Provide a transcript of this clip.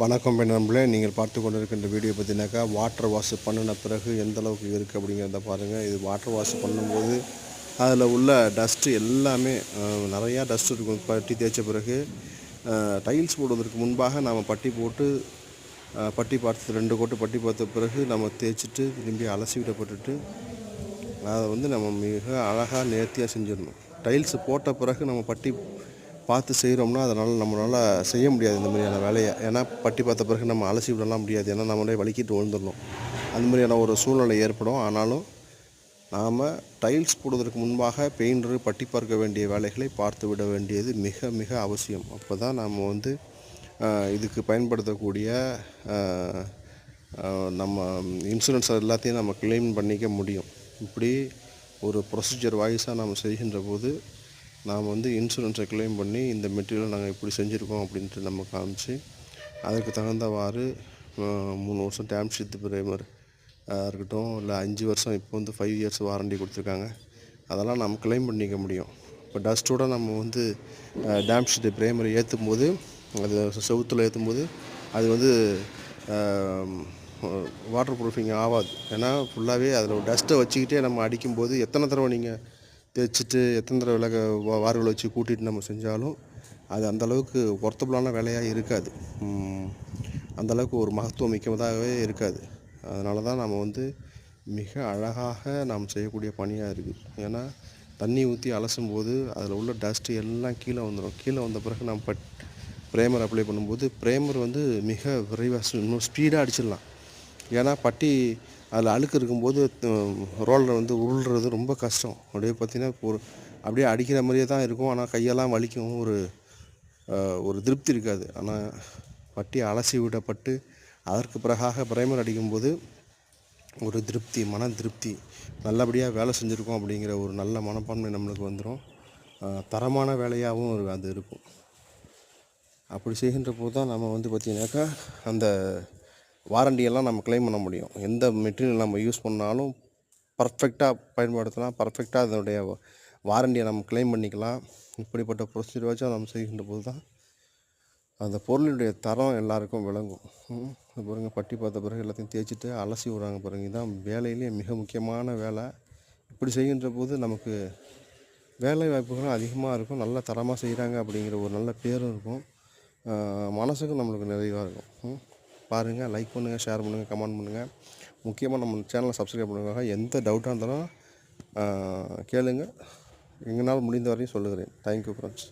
வணக்கம் பெண் நீங்கள் பார்த்து கொண்டிருக்கின்ற வீடியோ பார்த்தீங்கன்னாக்கா வாட்டர் வாஷ் பண்ணின பிறகு எந்த அளவுக்கு இருக்குது அப்படிங்கிறத பாருங்கள் இது வாட்டர் வாஷ் பண்ணும்போது அதில் உள்ள டஸ்ட்டு எல்லாமே நிறையா டஸ்ட் இருக்கும். பட்டி தேய்ச்ச பிறகு டைல்ஸ் போடுவதற்கு முன்பாக நாம் பட்டி போட்டு பட்டி பார்த்து ரெண்டு கோட்டு பட்டி பார்த்த பிறகு நம்ம தேய்ச்சிட்டு திரும்பி அலசி விடப்பட்டுட்டு அதை வந்து நம்ம மிக அழகாக நேர்த்தியாக செஞ்சிடணும். டைல்ஸ் போட்ட பிறகு நம்ம பட்டி பார்த்து செய்கிறோம்னா அதனால் நம்மளால் செய்ய முடியாது இந்த மாதிரியான வேலையை. ஏன்னா பட்டி பார்த்த பிறகு நம்ம அலசி விடலாம் முடியாது. ஏன்னா நம்மளே வலிக்கிட்டு விழுந்துடணும். அந்த மாதிரியான ஒரு சூழ்நிலை ஏற்படும். ஆனாலும் நாம் டைல்ஸ் போடுவதற்கு முன்பாக பெயிண்டர் பட்டி பார்க்க வேண்டிய வேலைகளை பார்த்து விட வேண்டியது மிக மிக அவசியம். அப்போ தான் நாம் வந்து இதுக்கு பயன்படுத்தக்கூடிய நம்ம இன்சூரன்ஸ் எல்லாத்தையும் நம்ம கிளைம் பண்ணிக்க முடியும். இப்படி ஒரு ப்ரொசீஜர் வாய்ஸாக நாம் செய்கின்ற போது நாம் வந்து இன்சூரன்ஸை கிளைம் பண்ணி இந்த மெட்டீரியல் நாங்கள் இப்படி செஞ்சுருக்கோம் அப்படின்ட்டு நம்ம காமிச்சு அதுக்கு தகுந்தவாறு மூணு வருஷம் டேம் ஷீட் பிரேமர் இருக்கட்டும் இல்லை அஞ்சு வருஷம் இப்போ வந்து ஃபைவ் இயர்ஸ் வாரண்டி கொடுத்துருக்காங்க. அதெல்லாம் நம்ம கிளைம் பண்ணிக்க முடியும். இப்போ டஸ்ட்டோட நம்ம வந்து டேம் ஷீட்டு பிரேமர் ஏற்றும் போது அது செவுத்தில் ஏற்றும் போது அது வந்து வாட்டர் ப்ரூஃபிங் ஆகாது. ஏன்னா ஃபுல்லாகவே அதில் டஸ்ட்டை வச்சுக்கிட்டே நம்ம அடிக்கும்போது எத்தனை தடவை நீங்கள் தேய்ச்சிட்டு எத்தனை தடவை விலக வார்களை வச்சு கூட்டிகிட்டு நம்ம செஞ்சாலும் அது அந்தளவுக்கு ஒர்த்தபுளான வேலையாக இருக்காது. அந்தளவுக்கு ஒரு மகத்துவம் மிக்கதாகவே இருக்காது. அதனால தான் நம்ம வந்து மிக அழகாக நாம் செய்யக்கூடிய பணியாக இருக்குது ஏன்னா தண்ணி ஊற்றி அலசும் போது அதில் உள்ள டஸ்ட்டு எல்லாம் கீழே வந்துடும் கீழே வந்த பிறகு நம்ம பட் ப்ரேமர் அப்ளை பண்ணும்போது ப்ரேமர் வந்து மிக விரைவாக இன்னும் ஸ்பீடாக அடிச்சிடலாம். ஏன்னா பட்டி அதில் அழுக்கு இருக்கும்போது ரோலர் வந்து உருள்றது ரொம்ப கஷ்டம். அப்படியே பார்த்தீங்கன்னா ஒரு அப்படியே அடிக்கிற மாதிரியே தான் இருக்கும். ஆனால் கையெல்லாம் வலிக்கும். ஒரு ஒரு திருப்தி இருக்காது. ஆனால் பட்டி அலசி விடப்பட்டு அதற்கு பிறகாக பிரைமர் அடிக்கும்போது ஒரு திருப்தி மன திருப்தி நல்லபடியாக வேலை செஞ்சுருக்கோம் அப்படிங்கிற ஒரு நல்ல மனப்பான்மை நம்மளுக்கு வந்துடும் தரமான வேலையாகவும் அது இருக்கும். அப்படி செய்கின்ற போது தான் நம்ம வந்து பார்த்திங்கனாக்கா அந்த வாரண்டியெல்லாம் நம்ம க்ளைம் பண்ண முடியும். எந்த மெட்டீரியல் நம்ம யூஸ் பண்ணாலும் பர்ஃபெக்டாக பயன்படுத்தலாம். பர்ஃபெக்டாக அதனுடைய வாரண்டியை நம்ம க்ளைம் பண்ணிக்கலாம். இப்படிப்பட்ட ப்ரொசீஜர் வச்சு நம்ம செய்கின்ற போது தான் அந்த பொருளினுடைய தரம் எல்லாருக்கும் விளங்கும். இது பாருங்க பட்டி பார்த்த பிறகு எல்லாத்தையும் தேய்ச்சிட்டு அலசி விடுறாங்க பாருங்க. இதுதான் வேலையிலேயே மிக முக்கியமான வேலை. இப்படி செய்கின்ற போது நமக்கு வேலை வாய்ப்புகளும் அதிகமாக இருக்கும். நல்ல தரமாக செய்கிறாங்க அப்படிங்கிற ஒரு நல்ல பேரும் இருக்கும். மனசுக்கும் நம்மளுக்கு நிறைவாக இருக்கும். ம். பாருங்கள் லைக் பண்ணுங்கள் ஷேர் பண்ணுங்கள் கமெண்ட் பண்ணுங்கள் முக்கியமாக நம்ம சேனலை சப்ஸ்கிரைப் பண்ணுவாங்க எந்த டவுட்டாக இருந்தாலும் கேளுங்கள் கேளுங்க. எங்களால் முடிந்த வரையும் சொல்லுகிறேன். Thank you friends